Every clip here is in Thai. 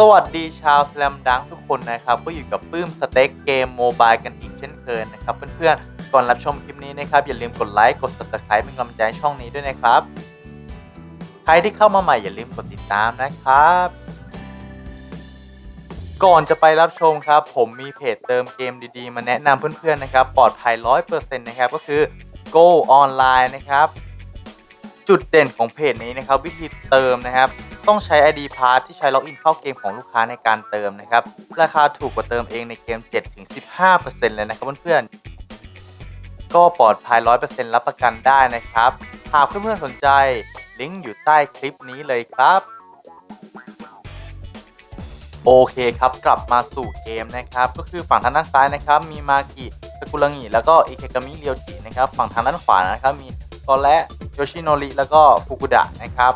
สวัสดีชาวส a ลมดังทุกคนนะครับก็อยู่กับปื้มสเต็กเกมโมบายกันอีกเช่นเคยนะครับเพื่อนๆ ก่อนรับชมคลิปนี้นะครับ อย่าลืมกดไลค์กด subscribe เป็นกำลังใจช่องนี้ด้วยนะครับ ใครที่เข้ามาใหม่อย่าลืมกดติดตามนะครับ ก่อนจะไปรับชมครับ ผมมีเพจเติมเกมดีๆ มาแนะนำเพื่อนๆนะครับปลอดภัย 100%นะครับก็คือ Go Online นะครับ จุดเด่นของเพจนี้นะครับ วิธีเติมนะครับ ต้องใช้ ID Pass ที่ใช้ล็อกอินเข้าเกมของลูกค้าในการเติมนะครับ ราคาถูกกว่าเติมเองในเกม 7-15%เลยนะครับเพื่อนๆ ก็ปลอดภัย 100%รับประกันได้นะครับ หากเพื่อนๆ สนใจ ลิงก์อยู่ใต้คลิปนี้เลยครับ โอเคครับ กลับมาสู่เกมนะครับ ก็คือฝั่งทางด้านซ้ายนะครับ มีมากิสกุลังิแล้วก็อิเคกามิเรียวจินะครับ ฝั่งทางด้านขวานะครับ มีตอและโยชิโนริแล้วก็ฟุกุดะนะครับ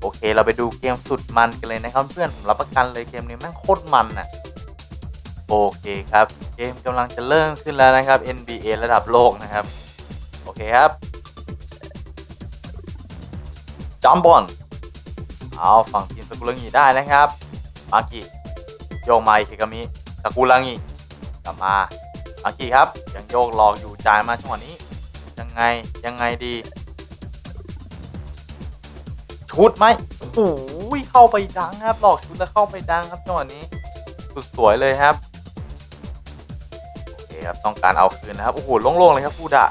โอเค เราไปดูเกมสุดมันกันเลยนะครับเพื่อนผมรับประกันเลยเกมนี้แม่งโคตรมันอะโอเคครับ เกมกำลังจะเริ่มขึ้นแล้วนะครับ NBA ระดับโลกนะครับ โอเคครับจอมบอลเอาฝั่งทีมสกุลังิได้นะครับ มากิโยกมาอิเคกามิสกุลังิกลับมามากิครับ ยังโยกหลอกอยู่จ่ายมาจังหวะนี้ ยังไงยังไงดี ชุดไหมโอ้โหเข้าไปดังครับ หลอกชุดแล้วเข้าไปดังครับจังหวะนี้ สุดสวยเลยครับโอเคครับต้องการเอาคืนนะครับโอ้โหโล่งๆเลยครับฟูดะ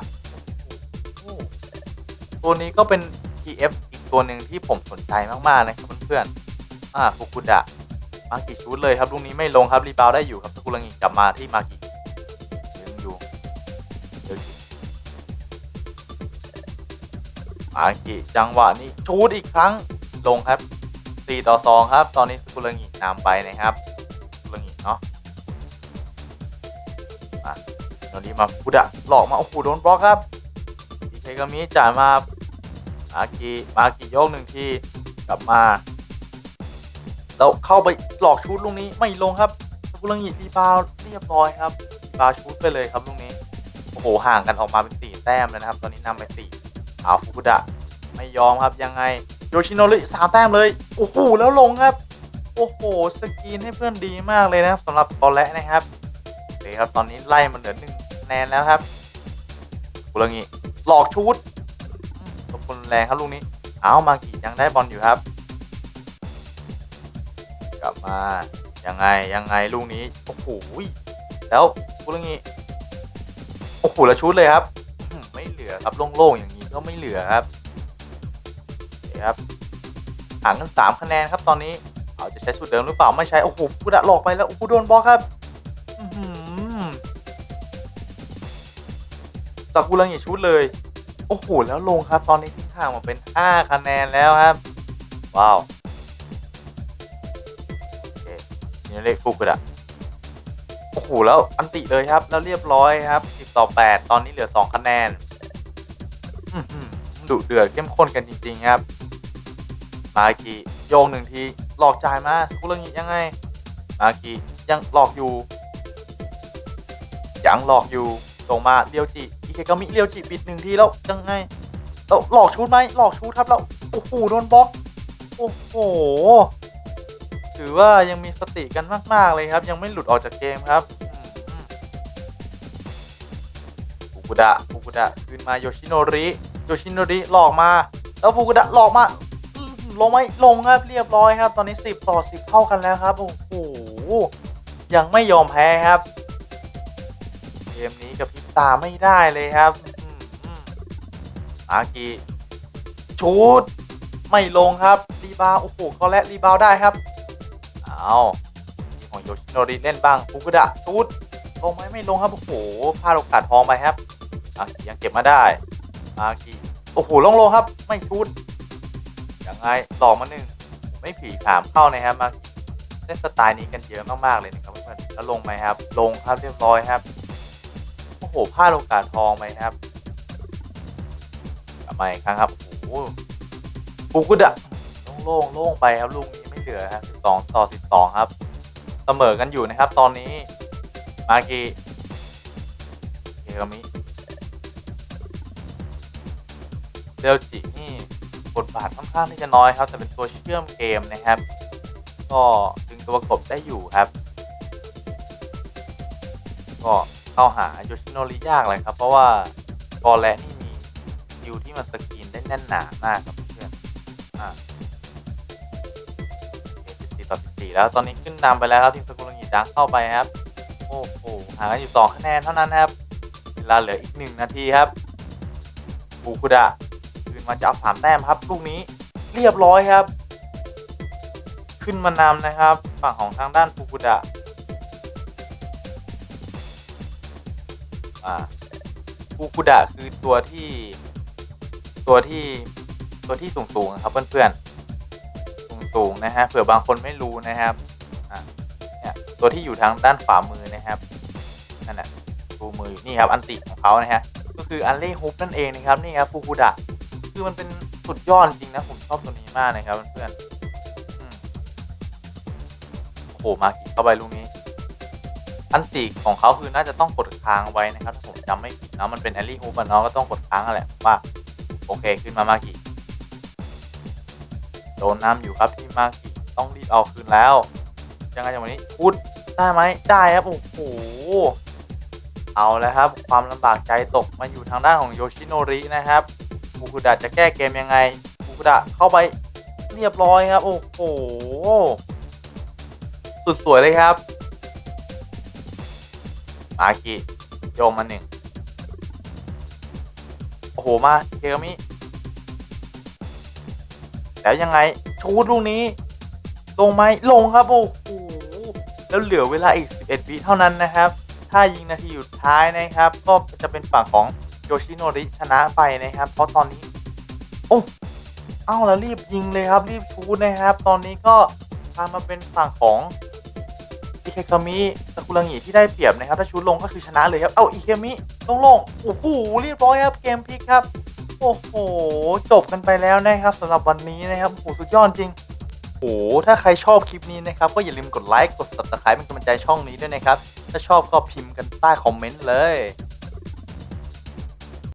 ตัวนี้ก็เป็น TF อีกตัวหนึ่งที่ผมสนใจมากๆนะครับเพื่อนๆอ่าฟูกุดะมากิชุดเลยครับลูกนี้ไม่ลงครับรีบาวได้อยู่ครับสกุลังิกลับมาที่มากิยังอยู่เดี๋ยว จิมากิจังหวะนี้ชูดอีกครั้งลงครับ4ต่อ2ครับ ตอนนี้สกุลังินำไปนะครับสกุลังิเนาะมาตอนนี้มาฟูดะหลอกมาโอ้โหโดนบล็อกครับอีเคกามิจ่ายมามากิมากิโยกหนึ่งทีกลับมาแล้วเข้าไปหลอกชุดลูกนี้ไม่ลงครับกุลังิรีบาวเรียบร้อยครับบาวชุดไปเลยครับลูกนี้โอ้โหห่างกันออกมาเป็นสี่แต้มเลยนะครับ ตอนนี้นำไปสี่ เอาฟุกุดะไม่ยอมครับยังไงโยชิโนริสามแต้มเลย โอ้โห แล้วลงครับ โอ้โห สกีนให้เพื่อนดีมากเลยนะครับสำหรับตอนแรกนะครับโอเคครับตอนนี้ไล่มันเหลือหนึ่งคะแนนแล้วครับกุลังิหลอกชุดอืมตบคนแรงครับลูกนี้ เอามากิยังได้บอลอยู่ครับ กลับมายังไงยังไงลูกนี้โอ้โหแล้วกุลังิโอ้โหแล้วชุดเลยครับ ไม่เหลือครับโล่งๆอย่างนี้ ก็ไม่เหลือครับโอเครับห่างกันสามคะแนนครับตอนนี้เอาจะใช้สูตรเดิมหรือเปล่าไม่ใช้โอ้โหฟุดะหลอกไปแล้วโอ้โหโดนบล็อกครับอื้อหือตะกุลังิชุดเลย โอ้โหแล้วลงครับ ตอนนี้ทิ้งห่างมาเป็นห้าคะแนนแล้วครับว้าวนี่เรียกฟุกุดะโอ้โหแล้วอันติเลยครับ แล้วเรียบร้อยครับ10ต่อ8ตอนนี้เหลือ 2 คะแนน ดุเดือดเข้มข้นกันจริง ๆ ครับ มากิโยงหนึ่งทีหลอกจ่ายมาสกุลงิยังไง มากิยังหลอกอยู่ยังหลอกอยู่ส่งมาเรียวจิอีเคกามิเรียวจิปิดหนึ่งทีแล้วยังไงแล้วหลอกชุดไหมหลอกชุดครับแล้วโอ้โหโดนบล็อกโอ้โหถือว่ายังมีสติกันมาก ๆ เลยครับ ยังไม่หลุดออกจากเกมครับ กุดะฟุกุดะคืนมาโยชิโนริโยชิโนริหลอกมา แล้วฟุกุดะหลอกมาลงไหมลงครับเรียบร้อยครับ ตอนนี้ 10 ต่อ 10 เท่ากันแล้วครับ โอ้โห ยังไม่ยอมแพ้ครับ เกมนี้กับพิบตาไม่ได้เลยครับอากิชูดไม่ลงครับ รีบาวโอ้โหเขาและรีบาวได้ครับ เอาของโยชิโนริเล่นบ้างฟุกุดะชุดลงไหมไม่ลงครับ โอ้โหพลาดโอกาสทองไปครับ อากิยังเก็บมาได้อากิโอ้โหลงโลครับ ไม่ชุดยังไงต่อมาหนึ่งไม่ผีขามเข้านะครับมาเล่นสไตล์นี้กันเยอะมากๆเลยนะครับเพื่อนแล้วลงไหมครับ ลงครับเรียบร้อยครับโอ้โหพลาดโอกาสทองไปครับกลับมครั้งครับโอ้โหฟุกุดะโล่งโล่งไปครับลูกนี้ไม่เหลือครับ12ต่อ12ครับเสมอกันอยู่นะครับ ตอนนี้มากิเคกามิ เดลจินี่บทบาทค่อนข้างที่จะน้อยครับ แต่เป็นตัวเชื่อมเกมนะครับ ก็ดึงตัวประกบได้อยู่ครับ ก็เข้าหาโยชิโนริยากเลยครับ เพราะว่ากอและนี่มีคิวที่มันสกรีนได้แน่นหนามากครับเพื่อนอ่า14ต่อ14แล้วตอนนี้ขึ้นนำไปแล้วครับทีมสกุลงิดังเข้าไปครับ โอ้โหห่างกันอยู่สองคะแนนเท่านั้นครับ เวลาเหลืออีกหนึ่งนาทีครับฟูคุดะ คืนมาจะเอาสามแต้มครับลูกนี้เรียบร้อยครับ ขึ้นมานำนะครับ ฝั่งของทางด้านฟูคุดะอ่าฟูคุดะคือตัวที่ตัวที่ตัวที่สูงสูงๆครับเพื่อนๆสูงสูงๆนะฮะเผื่อบางคนไม่รู้นะครับตัวที่อยู่ทางด้านขวามือนะครับนั่นแหละดูมือนี่ครับอันติของเขานะฮะก็คืออันเล่ฮุบนั่นเองนะครับนี่ครับฟูกุดะ คือมันเป็นสุดยอดจริงนะผมชอบตัวนี้มากนะครับเพื่อนๆโอ้โหมากิเข้าไปลูกนี้ อันติของเขาคือน่าจะต้องกดค้างไว้นะครับถ้าผมจำไม่ผิดนะมันเป็นแอลลี่ฮุบะเนาะก็ต้องกดค้างแหละว่าโอเคขึ้นมามากิโดนน้ำอยู่ครับที่มากิต้องรีบเอาคืนแล้วยังไงจังหวะนี้พูดได้ไหมได้ครับโอ้โหเอาแล้วครับ ความลำบากใจตกมาอยู่ทางด้านของโยชิโนรินะครับ ฟูกุดะจะแก้เกมยังไงฟูกุดะเข้าไปเรียบร้อยครับ โอ้โห สุดสวยเลยครับ มากิโยงมาหนึ่ง โอ้โห มาเกมนี้แล้วยังไง ชูดลูกนี้ ลงไหมลงครับ โอ้โห แล้วเหลือเวลาอีก 11วิเท่านั้นนะครับ ถ้ายิงนาทีสุดท้ายนะครับ ก็จะเป็นฝั่งของ โยชิโนริชนะไปนะครับ เพราะตอนนี้ โอ้เอ้าแล้วรีบยิงเลยครับรีบชูดนะครับ ตอนนี้ก็พามาเป็นฝั่งของอิเคคามิสกุลังิที่ได้เปรียบนะครับ ถ้าชูดลงก็คือชนะเลยครับ เอ้าอิเคมิลงลงโอ้โหเรียบร้อยครับเกมพลิกครับ โอ้โหจบกันไปแล้วนะครับสำหรับวันนี้นะครับโอ้โหสุดยอดจริงโอ้ถ้าใครชอบคลิปนี้นะครับ ก็อย่าลืมกดไลค์กด subscribe เป็นกำลังใจช่องนี้ด้วยนะครับ ถ้าชอบก็พิมพ์กันใต้คอมเมนต์เลย